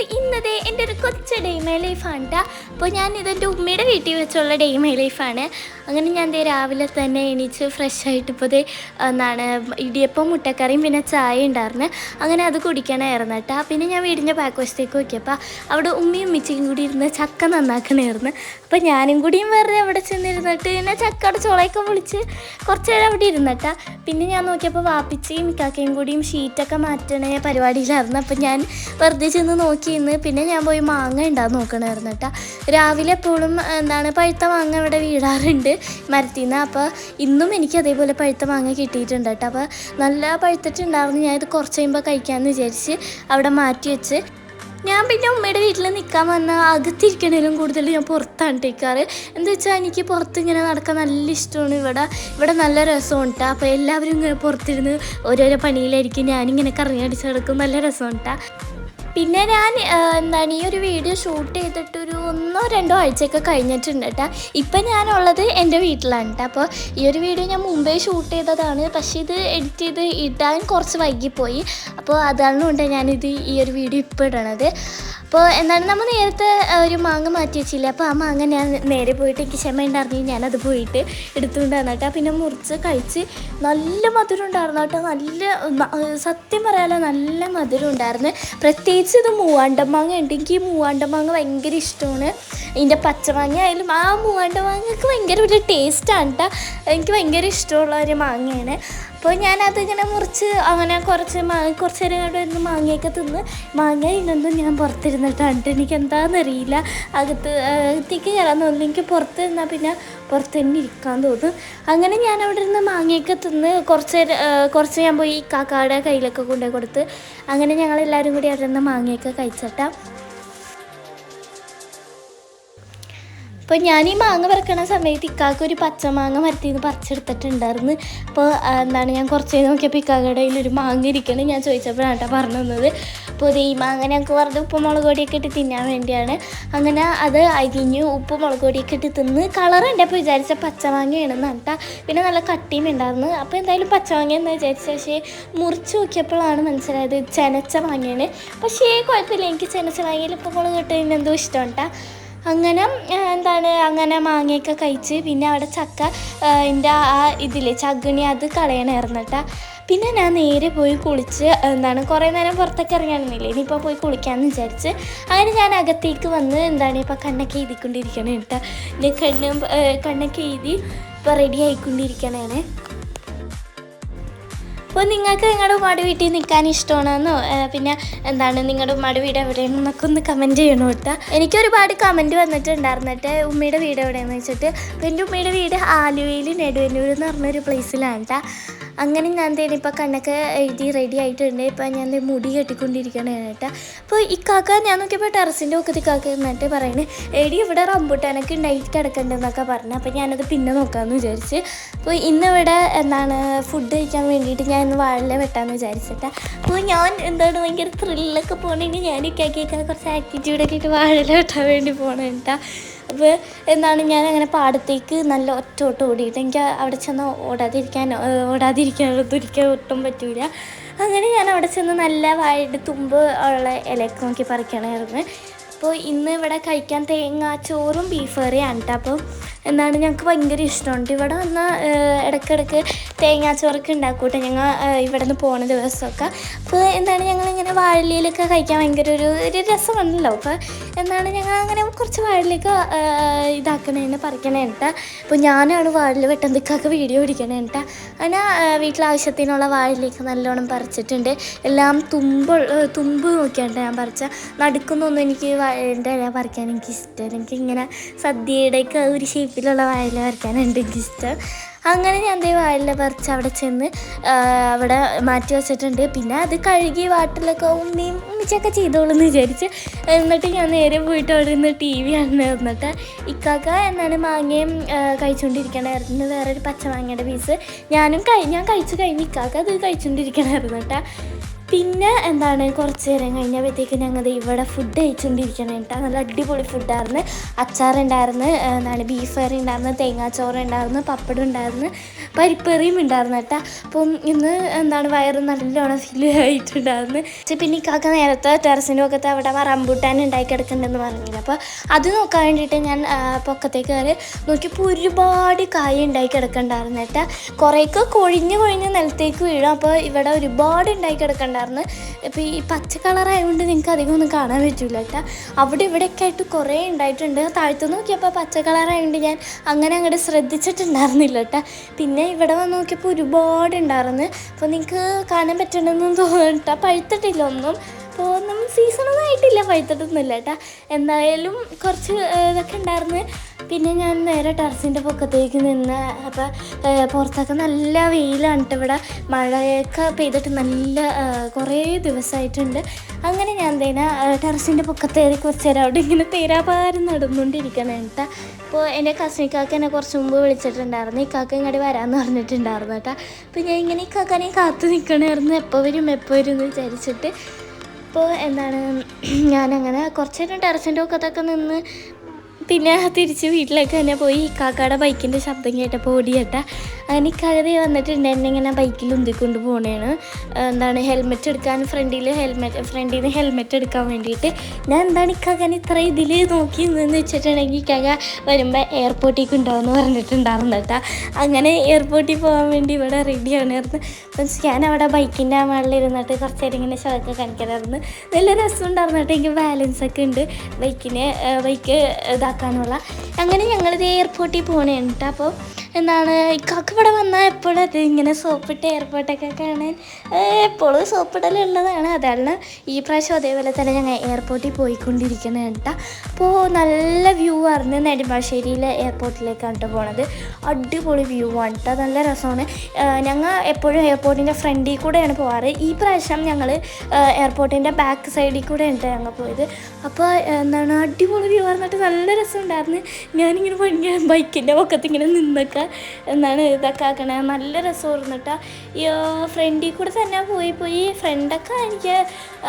会一 ഇന്നത്തെ എന്റെ ഒരു കൊച്ചു ഡേ മൈ ലൈഫാണ് കേട്ടോ അപ്പോൾ ഞാൻ ഇതെന്റെ ഉമ്മയുടെ വീട്ടിൽ വെച്ചുള്ള ഡേ മൈ ലൈഫാണ് അങ്ങനെ ഞാൻ ദേ രാവിലെ തന്നെ എണീച്ച് ഫ്രഷ് ആയിട്ട് ഇപ്പോൾ ദേ എന്താണ് ഇടിയപ്പം മുട്ടക്കറിയും പിന്നെ ചായ ഉണ്ടായിരുന്നു അങ്ങനെ അത് കുടിക്കണമായിരുന്നു കേട്ടോ പിന്നെ ഞാൻ വീടിന്റെ ബാക്ക് വശത്തേക്ക് നോക്കിയപ്പോൾ അവിടെ ഉമ്മയും ഉമ്മിച്ചയും കൂടി ഇരുന്ന് ചക്ക നന്നാക്കണമായിരുന്നു അപ്പോൾ ഞാനും കൂടിയും വെറുതെ അവിടെ ചെന്നിരുന്നിട്ട് പിന്നെ ചക്കയുടെ ചുളയൊക്കെ വിളിച്ച് കുറച്ച് നേരം അവിടെ ഇരുന്നിട്ടാ പിന്നെ ഞാൻ നോക്കിയപ്പോൾ വാപ്പിച്ചയും മിക്കാക്കയും കൂടിയും ഷീറ്റൊക്കെ മാറ്റണ പരിപാടിയിലായിരുന്നു. അപ്പോൾ ഞാൻ വെറുതെ ചെന്ന് നോക്കി ഇന്ന് പിന്നെ ഞാൻ പോയി മാങ്ങ ഉണ്ടാകും നോക്കണമായിരുന്നു കേട്ടോ രാവിലെ എപ്പോഴും എന്താണ് പഴുത്ത മാങ്ങ ഇവിടെ വീഴാറുണ്ട് മരത്തിൽ നിന്ന് അപ്പോൾ ഇന്നും എനിക്ക് അതേപോലെ പഴുത്ത മാങ്ങ കിട്ടിയിട്ടുണ്ട് കേട്ടോ അപ്പോൾ നല്ല പഴുത്തിട്ടുണ്ടായിരുന്നു. ഞാൻ ഇത് കുറച്ച് കഴിയുമ്പോൾ കഴിക്കാമെന്ന് വിചാരിച്ച് അവിടെ മാറ്റി വെച്ച്. ഞാൻ പിന്നെ ഉമ്മയുടെ വീട്ടിൽ നിൽക്കാൻ വന്ന അകത്തിരിക്കണേലും കൂടുതൽ ഞാൻ പുറത്താണ് ഇട്ടേക്കാറ് എന്താ വെച്ചാൽ എനിക്ക് പുറത്ത് ഇങ്ങനെ നടക്കാൻ നല്ല ഇഷ്ടമാണ് ഇവിടെ. ഇവിടെ നല്ല രസമാണ് കേട്ടോ അപ്പോൾ എല്ലാവരും ഇങ്ങനെ പുറത്തിരുന്ന് ഓരോരോ പണിയിലായിരിക്കും. ഞാനിങ്ങനെ കറങ്ങി അടിച്ച് നടക്കും. നല്ല രസമാണ് ട്ടാ. പിന്നെ ഞാൻ എന്താണ് ഈ ഒരു വീഡിയോ ഷൂട്ട് ചെയ്തിട്ടൊരു ഒന്നോ രണ്ടോ ആഴ്ചയൊക്കെ കഴിഞ്ഞിട്ടുണ്ട് കേട്ടോ ഇപ്പം ഞാനുള്ളത് എന്റെ വീട്ടിലാണ് കേട്ടോ അപ്പോൾ ഈ ഒരു വീഡിയോ ഞാൻ മുമ്പേ ഷൂട്ട് ചെയ്തതാണ്. പക്ഷേ ഇത് എഡിറ്റ് ചെയ്ത് ഇടാൻ കുറച്ച് വൈകിപ്പോയി. അപ്പോൾ അതാണ് കൊണ്ട് ഞാനിത് ഈ ഒരു വീഡിയോ ഇപ്പോൾ ഇടണത്. അപ്പോൾ എന്താണ് നമ്മൾ നേരത്തെ ഒരു മാങ്ങ മാറ്റി വെച്ചില്ലേ? അപ്പോൾ ആ മാങ്ങ ഞാൻ നേരെ പോയിട്ട് എനിക്ക് ക്ഷമ ഉണ്ടായിരുന്നെങ്കിൽ ഞാനത് പോയിട്ട് എടുത്തുകൊണ്ടായിരുന്നു കേട്ടോ. പിന്നെ മുറിച്ച് കഴിച്ച് നല്ല മധുരം ഉണ്ടായിരുന്നു കേട്ടോ. നല്ല സത്യം പറയാലോ നല്ല മധുരം ഉണ്ടായിരുന്നു. പ്രത്യേകിച്ച് ഇത് മൂവാണ്ട മാങ്ങ ഉണ്ട്. എനിക്ക് ഈ മൂവാണ്ട മാങ്ങ ഭയങ്കര ഇഷ്ടമാണ്. ഇതിന്റെ പച്ചമാങ്ങ ആയാലും ആ മൂവാണ്ട മാങ്ങക്ക് ഭയങ്കര ഒരു ടേസ്റ്റാണ് കേട്ടോ. എനിക്ക് ഭയങ്കര ഇഷ്ടമുള്ള ഒരു മാങ്ങയാണ്. അപ്പോൾ ഞാനതിങ്ങനെ മുറിച്ച് അങ്ങനെ കുറച്ച് മാ കുറച്ച് നേരം കൂടെ ഇരുന്ന് മാങ്ങയൊക്കെ തിന്ന് മാങ്ങ ഇന്നൊന്നും ഞാൻ പുറത്തിരുന്നിട്ടാണ്ട് എനിക്ക് എന്താണെന്നറിയില്ല അകത്ത് അകത്തേക്ക് കയറാൻ തോന്നുന്നു. എനിക്ക് പുറത്ത് നിന്നാൽ പിന്നെ പുറത്ത് തന്നെ ഇരിക്കാൻ തോന്നും. അങ്ങനെ ഞാൻ അവിടെ ഇരുന്ന് മാങ്ങയൊക്കെ തിന്ന് കുറച്ച് കുറച്ച് ഞാൻ പോയി കാക്കാടെ കയ്യിലൊക്കെ കൊണ്ടുപോയി കൊടുത്ത് അങ്ങനെ ഞങ്ങളെല്ലാവരും കൂടി അവിടെ നിന്ന് മാങ്ങയൊക്കെ കഴിച്ചിട്ടാ. അപ്പോൾ ഞാൻ ഈ മാങ്ങ പറക്കണ സമയത്ത് ഇക്കാക്ക് ഒരു പച്ചമാങ്ങ മരത്തിൽ നിന്ന് പറിച്ചെടുത്തിട്ടുണ്ടായിരുന്നു. അപ്പോൾ എന്താണ് ഞാൻ കുറച്ച് കഴിഞ്ഞ് നോക്കിയപ്പോൾ ഇക്കാക്കയുടെ കയ്യിൽ ഒരു മാങ്ങ ഇരിക്കണം ഞാൻ ചോദിച്ചപ്പോഴാണ് കേട്ടോ പറഞ്ഞു തന്നത് അപ്പോൾ ഈ മാങ്ങ ഞങ്ങൾക്ക് വെറുതെ ഉപ്പ് മുളക് പൊടിയൊക്കെ ഇട്ട് തിന്നാൻ വേണ്ടിയാണ്. അങ്ങനെ അത് അരിഞ്ഞ് ഉപ്പ് മുളക് പൊടിയൊക്കെ ഇട്ട് തിന്ന് കളറുണ്ട് അപ്പോൾ വിചാരിച്ച പച്ചമാങ്ങയാണെന്ന് കേട്ടോ പിന്നെ നല്ല കട്ടിയും ഉണ്ടായിരുന്നു. അപ്പോൾ എന്തായാലും പച്ചമാങ്ങ എന്ന് വിചാരിച്ച പക്ഷേ മുറിച്ച് നോക്കിയപ്പോഴാണ് മനസ്സിലായത് ചെനച്ച മാങ്ങയാണ്. പക്ഷേ കുഴപ്പമില്ല എനിക്ക് ചെനച്ച മാങ്ങയിൽ ഉപ്പ് മുളക് ഇട്ടതിന് എന്തോ ഇഷ്ടം കേട്ടോ അങ്ങനെ എന്താണ് അങ്ങനെ മാങ്ങയൊക്കെ കഴിച്ച് പിന്നെ അവിടെ ചക്ക എന്റെ ആ ഇതിലെ ചകുണി അത് കളയണമായിരുന്നു പിന്നെ ഞാൻ നേരെ പോയി കുളിച്ച് എന്താണ് കുറേ നേരം പുറത്തൊക്കെ ഇറങ്ങാനൊന്നുമില്ല. ഇനിയിപ്പോൾ പോയി കുളിക്കാമെന്ന് വിചാരിച്ച് അങ്ങനെ ഞാൻ അകത്തേക്ക് വന്ന് എന്താണ് ഇപ്പോൾ കണ്ണൊക്കെ എഴുതിക്കൊണ്ടിരിക്കണേ കേട്ടോ. ഇനി കണ്ണ് കണ്ണൊക്കെ എഴുതി ഇപ്പോൾ റെഡി ആയിക്കൊണ്ടിരിക്കണേ അപ്പോൾ നിങ്ങൾക്ക് നിങ്ങളുടെ മടി വീട്ടിൽ നിൽക്കാൻ ഇഷ്ടമാണെന്നോ? പിന്നെ എന്താണ് നിങ്ങളുടെ മടി വീട് എവിടെയാണെന്നൊക്കെ ഒന്ന് കമന്റ് ചെയ്യണം കേട്ടോ. എനിക്ക് ഒരുപാട് കമന്റ് വന്നിട്ടുണ്ടായിരുന്നിട്ട് ഉമ്മയുടെ വീട് എവിടെയാണെന്ന് വെച്ചിട്ട്. അപ്പോൾ എന്റെ ഉമ്മയുടെ വീട് ആലുവയിൽ നെടുവന്നൂർ എന്ന് പറഞ്ഞൊരു പ്ലേസിലാണ് കേട്ടോ. അങ്ങനെ ഞാൻ തന്നെ ഇപ്പോൾ കണ്ണൊക്കെ എഴുതി റെഡി ആയിട്ടുണ്ട്. ഇപ്പോൾ ഞാൻ മുടി കെട്ടിക്കൊണ്ടിരിക്കണേ കേട്ടോ അപ്പോൾ ഈ കാക്ക ഞാൻ നോക്കിയപ്പോൾ ടെറസിന്റെ ഒക്കത്തി കാക്ക എന്നിട്ട് പറയണേ. എടി ഇവിടെ റംബൂട്ടാനൊക്കെ ഉണ്ടായിട്ട് കിടക്കണ്ടെന്നൊക്കെ പറഞ്ഞു. അപ്പോൾ ഞാനത് പിന്നെ നോക്കാമെന്ന് വിചാരിച്ച്. അപ്പോൾ ഇന്നിവിടെ എന്താണ് ഫുഡ് കഴിക്കാൻ വേണ്ടിയിട്ട് ഞാൻ ഇന്ന് വാഴല വെട്ടാമെന്ന് വിചാരിച്ചിട്ടാ. അപ്പോൾ ഞാൻ എന്താണ് ഭയങ്കര ത്രില്ലൊക്കെ പോകണമെങ്കിൽ ഞാൻ ഈ ഇക്കാക്കിയൊക്കെ കുറച്ച് ആറ്റിറ്റ്യൂഡൊക്കെ ഇട്ട് വാഴല വെട്ടാൻ വേണ്ടി പോകണം കേട്ടോ എന്താണ് ഞാൻ അങ്ങനെ പാടത്തേക്ക് നല്ല ഒറ്റ ഓട്ടം ഓടിയിട്ട് എനിക്ക് അവിടെ ചെന്ന് ഓടാതിരിക്കാൻ ഏഹ് ഒരിക്കലും ഒട്ടും പറ്റൂല. അങ്ങനെ ഞാൻ അവിടെ ചെന്ന് നല്ല വാഴയുടെ തുമ്പ് ഉള്ള ഇലയൊക്കെ നോക്കി പറിക്കണമായിരുന്നു അപ്പോൾ ഇന്ന് ഇവിടെ കഴിക്കാൻ തേങ്ങ ചോറും ബീഫ് കറിയാണ് കേട്ടോ അപ്പോൾ എന്താണ് ഞങ്ങൾക്ക് ഭയങ്കര ഇഷ്ടമുണ്ട്. ഇവിടെ വന്ന ഇടയ്ക്കിടയ്ക്ക് തേങ്ങാച്ചോറൊക്കെ ഉണ്ടാക്കൂട്ടെ ഞങ്ങൾ ഇവിടെ നിന്ന് പോകുന്ന ദിവസമൊക്കെ. അപ്പോൾ എന്താണ് ഞങ്ങളിങ്ങനെ വാഴയിലൊക്കെ കഴിക്കാൻ ഭയങ്കര ഒരു ഒരു രസമുണ്ടല്ലോ. അപ്പോൾ എന്താണ് ഞങ്ങൾ അങ്ങനെ കുറച്ച് വാഴയിലൊക്കെ ഇതാക്കണേന്ന് പറിക്കണേട്ട അപ്പോൾ ഞാനാണ് വാഴയിൽ വെട്ടന്തിക്കൊക്കെ വീഡിയോ പിടിക്കണേട്ട അങ്ങനെ വീട്ടിലാവശ്യത്തിനുള്ള വാഴയിലേക്ക് നല്ലോണം പറിച്ചിട്ടുണ്ട്. എല്ലാം തുമ്പ് തുമ്പ് നോക്കിയാണ് ഞാൻ പറിച്ച. നടുക്കുന്നൊന്നും എനിക്ക് വാഴന്റെ പറിക്കാൻ എനിക്ക് ഇഷ്ടമല്ല എനിക്ക് ഇങ്ങനെ സദ്യയുടെയൊക്കെ ഒരു ഷേപ്പിലുള്ള വാഴയില പറിക്കാനുണ്ട് എനിക്കിഷ്ടം അങ്ങനെ ഞാൻ ദേ വയലിനെ പറിച്ച് അവിടെ ചെന്ന് അവിടെ മാറ്റി വെച്ചിട്ടുണ്ട്. പിന്നെ അത് കഴുകി വാട്ടിലൊക്കെ ഉമ്മയും ഉമ്മിച്ചൊക്കെ ചെയ്തോളൂ എന്ന് വിചാരിച്ച്. എന്നിട്ട് ഞാൻ നേരെ പോയിട്ട് അവിടെ നിന്ന് ടി വി ആണ് എന്നിട്ട് ഇക്കാക്ക എന്നാണ് മാങ്ങയും കഴിച്ചുകൊണ്ടിരിക്കണമായിരുന്നു വേറൊരു പച്ചമാങ്ങയുടെ പീസ് ഞാനും കഴി ഞാൻ കഴിച്ചു കഴിഞ്ഞ് ഇക്കാക്ക അത് കഴിച്ചുകൊണ്ടിരിക്കണമായിരുന്നു കേട്ടോ പിന്നെ എന്താണ് കുറച്ച് നേരം കഴിഞ്ഞപ്പോഴത്തേക്ക് ഞങ്ങൾ ഇവിടെ ഫുഡ് കഴിച്ചുകൊണ്ടിരിക്കണം കേട്ടോ. നല്ല അടിപൊളി ഫുഡായിരുന്നു അച്ചാറുണ്ടായിരുന്നു എന്താണ് ബീഫ് കറി ഉണ്ടായിരുന്നു തേങ്ങാച്ചോറ് ഉണ്ടായിരുന്നു പപ്പടം ഉണ്ടായിരുന്നു പരിപ്പറിയും ഉണ്ടായിരുന്നു കേട്ടോ. അപ്പം ഇന്ന് എന്താണ് വയറ് നല്ലോണം ഫിൽ ആയിട്ടുണ്ടായിരുന്നു. പിന്നെ ഈ കാക്ക നേരത്തെ ടെറസിന്റെ പൊക്കത്ത് അവിടെ റംബൂട്ടാൻ ഉണ്ടാക്കി കിടക്കുന്നുണ്ടെന്ന് പറഞ്ഞില്ല അപ്പോൾ അത് നോക്കാൻ വേണ്ടിയിട്ട് ഞാൻ പൊക്കത്തേക്ക് കയറി നോക്കിയപ്പോൾ ഒരുപാട് കായ ഉണ്ടാക്കി കിടക്കണ്ടായിരുന്നു കേട്ടോ. കുറേയൊക്കെ കൊഴിഞ്ഞ് കൊഴിഞ്ഞ് നിലത്തേക്ക് വീഴും. അപ്പോൾ ഇവിടെ ഒരുപാട് ഉണ്ടാക്കി ഉണ്ടായി കിടക്കണ്ടായിരുന്നു ഇപ്പോൾ ഈ പച്ച കളറായതുകൊണ്ട് നിങ്ങൾക്ക് അധികം ഒന്നും കാണാൻ പറ്റില്ല കേട്ടോ. അവിടെ ഇവിടെയൊക്കെ ആയിട്ട് കുറേ ഉണ്ടായിട്ടുണ്ട് താഴ്ത്തു നോക്കിയപ്പോൾ പച്ച കളറായതുകൊണ്ട് ഞാൻ അങ്ങനെ അങ്ങോട്ട് ശ്രദ്ധിച്ചിട്ടുണ്ടായിരുന്നില്ല കേട്ടോ. പിന്നെ ഇവിടെ വന്ന് നോക്കിയപ്പോൾ ഒരുപാട് ഉണ്ടായിരുന്നു അപ്പോൾ നിങ്ങൾക്ക് കാണാൻ പറ്റണമെന്നും കേട്ടോ. പഴുത്തിട്ടില്ല ഒന്നും. ഒന്നും സീസണൊന്നും ആയിട്ടില്ല പഴുത്തിട്ടൊന്നുമില്ല കേട്ടോ എന്തായാലും കുറച്ച് ഇതൊക്കെ ഉണ്ടായിരുന്നു. പിന്നെ ഞാൻ നേരെ ടെറസിന്റെ പൊക്കത്തേക്ക് നിന്ന് അപ്പോൾ പുറത്തൊക്കെ നല്ല വെയിലാണ് കേട്ടോ ഇവിടെ. മഴയൊക്കെ പെയ്തിട്ട് നല്ല കുറേ ദിവസമായിട്ടുണ്ട്. അങ്ങനെ ഞാൻ തേന ടെറസിന്റെ പൊക്കത്തേറി കുറച്ച് നേരം അവിടെ ഇങ്ങനെ തേരാപാരം നടന്നുകൊണ്ടിരിക്കണം കേട്ടോ അപ്പോൾ എന്റെ കാക്ക എന്നെ കുറച്ച് മുമ്പ് വിളിച്ചിട്ടുണ്ടായിരുന്നു. ഈ കാക്ക ഇങ്ങോട്ട് വരാമെന്ന് പറഞ്ഞിട്ടുണ്ടായിരുന്നു കേട്ടോ അപ്പോൾ ഞാൻ ഇങ്ങനെ ഈ കാക്കാനെ കാത്തു നിൽക്കണമായിരുന്നു എപ്പോൾ വരും എപ്പോൾ വരും എന്ന് വിചാരിച്ചിട്ട് അപ്പോൾ എന്താണ് ഞാനങ്ങനെ കുറച്ച് നേരം ടെറസിന്റെ ഒക്കത്തൊക്കെ നിന്ന് പിന്നെ തിരിച്ച് വീട്ടിലേക്ക് തന്നെ പോയി കാക്കയുടെ ബൈക്കിന്റെ ശബ്ദം കേട്ടപ്പോൾ ഓടിയട്ട. അങ്ങനെ വന്നിട്ടുണ്ട് എന്നെ ഇങ്ങനെ ബൈക്കിൽ ഉന്തിക്കൊണ്ട് പോകണേണ് എന്താണ് ഹെൽമെറ്റ് എടുക്കാൻ ഫ്രണ്ടിൽ ഹെൽമെറ്റ് ഫ്രണ്ടിൽ നിന്ന് ഹെൽമെറ്റ് എടുക്കാൻ വേണ്ടിയിട്ട്. ഞാൻ എന്താണ് ഇക്കാക്കാൻ ഇത്ര ഇതിൽ നോക്കി നിന്ന് വെച്ചിട്ടുണ്ടെങ്കിൽ ഇക്കാക വരുമ്പോൾ എയർപോർട്ടിലേക്ക് ഉണ്ടാവുമെന്ന് പറഞ്ഞിട്ടുണ്ടായിരുന്നു കേട്ടാ. അങ്ങനെ എയർപോർട്ടിൽ പോകാൻ വേണ്ടി ഇവിടെ റെഡിയാണായിരുന്നു അപ്പം ഞാൻ അവിടെ ബൈക്കിന്റെ മുകളിൽ ഇരുന്നിട്ട് കുറച്ച് നേരം ഇങ്ങനെ ഷോക്കെ കാണിക്കാനായിരുന്നു. നല്ല രസം ഉണ്ടായിരുന്നു കേട്ടോ. എനിക്ക് ബാലൻസ് ഒക്കെ ഉണ്ട്. ബൈക്കിനെ ബൈക്ക് ഇതാക്കാനുള്ള അങ്ങനെ ഞങ്ങളിത് എയർപോർട്ടിൽ പോകണേട്ടോ അപ്പോൾ എന്താണ് ഇക്കാക്ക് ഇവിടെ വന്നാൽ എപ്പോഴും അത് ഇങ്ങനെ സോപ്പിട്ട് എയർപോർട്ടൊക്കെ കാണാൻ എപ്പോഴും സോപ്പിടലുള്ളതാണ് അതാണ് ഈ പ്രാവശ്യം അതേപോലെ തന്നെ ഞങ്ങൾ എയർപോർട്ടിൽ പോയിക്കൊണ്ടിരിക്കുന്നത് കേട്ടോ. അപ്പോൾ നല്ല വ്യൂ ആയിരുന്നു നെടുമ്പാശ്ശേരിയിലെ എയർപോർട്ടിലേക്കാണ് കേട്ടോ പോണത്. അടിപൊളി വ്യൂ ആണ് കേട്ടോ. നല്ല രസമാണ്. ഞങ്ങൾ എപ്പോഴും എയർപോർട്ടിന്റെ ഫ്രണ്ടിൽ കൂടെയാണ് പോകാറ് ഈ പ്രാവശ്യം ഞങ്ങൾ എയർപോർട്ടിന്റെ ബാക്ക് സൈഡിൽ കൂടെ കേട്ടോ ഞങ്ങൾ പോയത്. അപ്പോൾ എന്താണ് അടിപൊളി വ്യൂ ആയിരുന്നിട്ട് നല്ല രസമുണ്ടായിരുന്നു ഞാനിങ്ങനെ ഭയങ്കര ബൈക്കിന്റെ പൊക്കത്തിങ്ങനെ ഇങ്ങനെ നിന്നൊക്കെ എന്താണ് ഇതൊക്കെ ആക്കണേ. നല്ല രസമായിരുന്നു കേട്ടോ ഈ ഫ്രണ്ടിൽ കൂടെ തന്നെ പോയി പോയി ഫ്രണ്ടൊക്കെ എനിക്ക്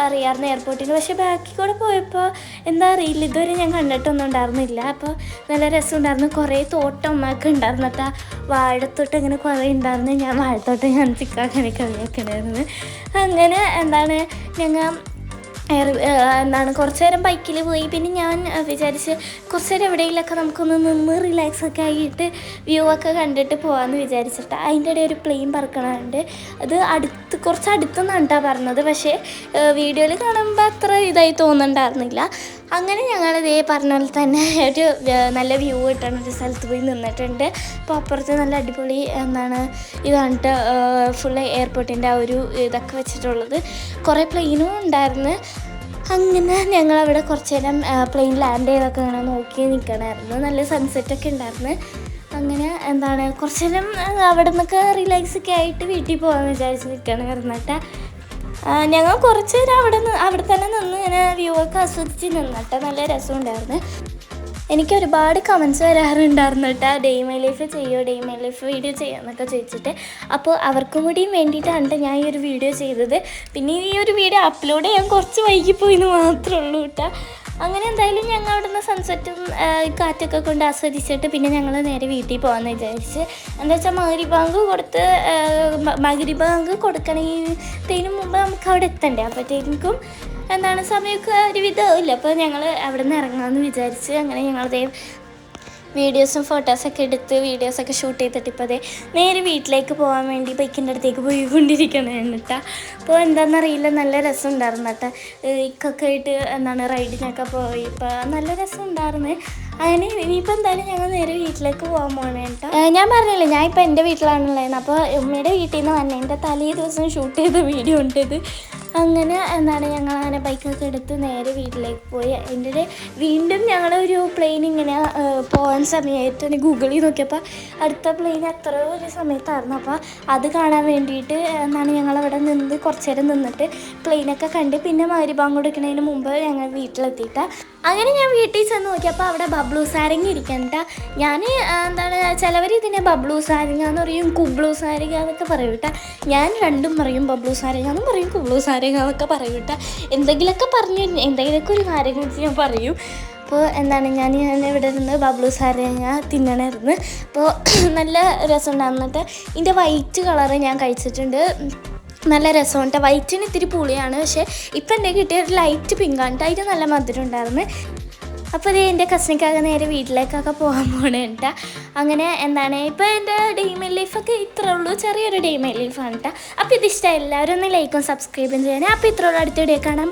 അറിയാമായിരുന്നു എയർപോർട്ടിൽ പക്ഷേ ബാക്കിൽ കൂടെ പോയപ്പോൾ എന്താ അറിയില്ല. ഇതുവരെ ഞാൻ കണ്ടിട്ടൊന്നും ഉണ്ടായിരുന്നില്ല. അപ്പോൾ നല്ല രസം ഉണ്ടായിരുന്നു കുറേ തോട്ടം ഒക്കെ ഉണ്ടായിരുന്നു കേട്ടോ വാഴത്തോട്ടം ഇങ്ങനെ കുറേ ഉണ്ടായിരുന്നു. ഞാൻ വാഴത്തോട്ടം ഞാൻ കളിയാക്കണായിരുന്നു. അങ്ങനെ എന്താണ് ഞങ്ങൾ എന്താണ് കുറച്ച് നേരം ബൈക്കിൽ പോയി. പിന്നെ ഞാൻ വിചാരിച്ച് കുറച്ച് നേരം എവിടെയെങ്കിലൊക്കെ നമുക്കൊന്ന് നിന്ന് റിലാക്സ് ഒക്കെ ആയിട്ട് വ്യൂ ഒക്കെ കണ്ടിട്ട് പോകാമെന്ന് വിചാരിച്ചിട്ട് അതിന്റെ ഇടയിൽ ഒരു പ്ലെയിൻ പറക്കണുണ്ട് അത് അടുത്ത് കുറച്ച് അടുത്തുനിന്നാണ് കേട്ടോ പറഞ്ഞത്. പക്ഷേ വീഡിയോയിൽ കാണുമ്പോൾ അത്ര ഇതായി തോന്നുന്നുണ്ടായിരുന്നില്ല അങ്ങനെ ഞങ്ങൾ ഇതേ പറഞ്ഞ പോലെ തന്നെ ഒരു നല്ല വ്യൂ കിട്ടണ ഒരു സ്ഥലത്ത് പോയി നിന്നിട്ടുണ്ട്. അപ്പോൾ അപ്പുറത്ത് നല്ല അടിപൊളി എന്താണ് ഇതാണ് ഫുൾ എയർപോർട്ടിന്റെ ആ ഒരു ഇതൊക്കെ വെച്ചിട്ടുള്ളത്. കുറേ പ്ലെയിനും ഉണ്ടായിരുന്നു. അങ്ങനെ ഞങ്ങൾ അവിടെ കുറച്ച് നേരം പ്ലെയിൻ ലാൻഡ് ചെയ്തൊക്കെ ഇങ്ങനെ നോക്കി നിൽക്കണമായിരുന്നു നല്ല സൺസെറ്റൊക്കെ ഉണ്ടായിരുന്നു. അങ്ങനെ എന്താണ് കുറച്ച് നേരം അവിടെ നിന്നൊക്കെ റിലാക്സൊക്കെ ആയിട്ട് വീട്ടിൽ പോകാമെന്ന് വിചാരിച്ച് ആ, ഞങ്ങൾ കുറച്ച് നേരം അവിടെ അവിടെ തന്നെ നിന്ന് ഇങ്ങനെ വ്യൂ ഒക്കെ ആസ്വദിച്ച് നിന്നിട്ട്. നല്ല രസമുണ്ടായിരുന്നു. എനിക്ക് ഒരുപാട് കമൻസ് വരാറുണ്ടായിരുന്നു കേട്ടോ. ഡേ മൈ ലൈഫ് ചെയ്യോ ഡേ മൈ ലൈഫ് വീഡിയോ ചെയ്യുക എന്നൊക്കെ ചോദിച്ചിട്ട്. അപ്പോൾ അവർക്കും കൂടിയും വേണ്ടിയിട്ടാണ് ഞാൻ ഈ ഒരു വീഡിയോ ചെയ്തത്. പിന്നെ ഈ ഒരു വീഡിയോ അപ്ലോഡ് ചെയ്യാൻ കുറച്ച് വൈകിപ്പോയി എന്ന് മാത്രമേ ഉള്ളൂ കേട്ടോ. അങ്ങനെ എന്തായാലും ഞങ്ങൾ അവിടുന്ന് സൺസെറ്റും കാറ്റൊക്കെ കൊണ്ട് ആസ്വദിച്ചിട്ട് പിന്നെ ഞങ്ങൾ നേരെ വീട്ടിൽ പോകാമെന്ന് വിചാരിച്ച്. എന്താ വെച്ചാൽ മകരി ബാങ്ക് കൊടുത്ത് മകരി ബാങ്ക് മുമ്പ് നമുക്ക് അവിടെ എത്തണ്ടേ? അപ്പോഴത്തേക്കും എന്താണ് സമയമൊക്കെ ഒരുവിധമില്ല അപ്പോൾ ഞങ്ങൾ അവിടെ നിന്ന് ഇറങ്ങാമെന്ന് വിചാരിച്ച് അങ്ങനെ ഞങ്ങളതേ വീഡിയോസും ഫോട്ടോസൊക്കെ എടുത്ത് വീഡിയോസൊക്കെ ഷൂട്ട് ചെയ്തിട്ട് ഇപ്പോൾ അതേ നേരെ വീട്ടിലേക്ക് പോകാൻ വേണ്ടി ബൈക്കിന്റെ അടുത്തേക്ക് പോയിക്കൊണ്ടിരിക്കണേണ് കേട്ടോ. അപ്പോൾ എന്താണെന്നറിയില്ല നല്ല രസം ഉണ്ടായിരുന്നു കേട്ടോ ഇക്കൊക്കെ ആയിട്ട് എന്താണ് റൈഡിനൊക്കെ പോയി. ഇപ്പോൾ നല്ല രസം ഉണ്ടായിരുന്നു അങ്ങനെ ഇനിയിപ്പോൾ എന്തായാലും ഞങ്ങൾ നേരെ വീട്ടിലേക്ക് പോകാൻ പോകണേ കേട്ടോ. ഞാൻ പറഞ്ഞില്ലേ ഞാൻ ഇപ്പോൾ എന്റെ വീട്ടിലാണുള്ളത് അപ്പോൾ ഉമ്മയുടെ വീട്ടിൽ നിന്ന് വന്നെ എന്റെ തലേ ദിവസം ഷൂട്ട് ചെയ്ത വീഡിയോ ഉണ്ട് ഇത് അങ്ങനെ എന്താണ് ഞങ്ങൾ അങ്ങനെ ബൈക്കൊക്കെ എടുത്ത് നേരെ വീട്ടിലേക്ക് പോയി. ഇടയിൽ വീണ്ടും ഞങ്ങളൊരു പ്ലെയിൻ ഇങ്ങനെ പോകാൻ സമയമായിട്ട് ഗൂഗിളിൽ നോക്കിയപ്പോൾ അടുത്ത പ്ലെയിൻ എത്ര ഒരു സമയത്തായിരുന്നു. അപ്പോൾ അത് കാണാൻ വേണ്ടിയിട്ട് എന്താണ് ഞങ്ങൾ അവിടെ നിന്ന് കുറച്ച് നേരം നിന്നിട്ട് പ്ലെയിനൊക്കെ കണ്ട് പിന്നെ മാരിഭാഗം കൊടുക്കുന്നതിന് മുമ്പ് ഞങ്ങൾ വീട്ടിലെത്തിയിട്ട്. അങ്ങനെ ഞാൻ വീട്ടിൽ ചെന്ന് നോക്കിയപ്പോൾ അവിടെ ബബ്ലൂ സാരങ്ങ ഇരിക്കണ്ട. ഞാൻ എന്താണ് ചിലവർ ഇതിനെ ബബ്ലൂ സാരങ്ങ എന്ന് പറയും കുബ്ലൂ സാരങ്ങ എന്നൊക്കെ പറയും കേട്ടോ. ഞാൻ രണ്ടും പറയും ബബ്ലൂ സാരങ്ങ എന്നും പറയും കുബ്ലൂ സാരങ്ങ എന്നൊക്കെ പറയും കേട്ടോ. എന്തെങ്കിലുമൊക്കെ പറഞ്ഞു എന്തെങ്കിലുമൊക്കെ ഒരു കാര്യം വെച്ച് ഞാൻ പറയും. അപ്പോൾ എന്താണ് ഞാൻ ഞാൻ ഇവിടെ നിന്ന് ബബ്ലു സാരങ്ങ തിന്നണമായിരുന്നു അപ്പോൾ നല്ല രസമുണ്ടായിരുന്നിട്ട് ഇതിന്റെ വൈറ്റ് കളറ് ഞാൻ കഴിച്ചിട്ടുണ്ട്. നല്ല രസമുണ്ട് വൈറ്റിന് ഇത്തിരി പുളിയാണ് പക്ഷേ ഇപ്പം എന്റെ കിട്ടിയ ഒരു ലൈറ്റ് പിങ്കാണ് അതിന് നല്ല മധുരം ഉണ്ടായിരുന്നു. അപ്പോൾ ഇത് എന്റെ കസിനക്കാകെ നേരെ വീട്ടിലേക്കൊക്കെ പോകാൻ പോകണേട്ട അങ്ങനെ എന്താണ് ഇപ്പോൾ എന്റെ ഡെയ്മൈ ലൈഫൊക്കെ ഇത്ര ഉള്ളൂ. ചെറിയൊരു ഡെയ്മൈ ലൈഫാണ് കേട്ടോ അപ്പോൾ ഇത് ഇഷ്ടം എല്ലാവരും ഒന്ന് ലൈക്കും സബ്സ്ക്രൈബും ചെയ്യണേ. അപ്പോൾ ഇത്രയുള്ള അടുത്ത വീഡിയോ കാണാം.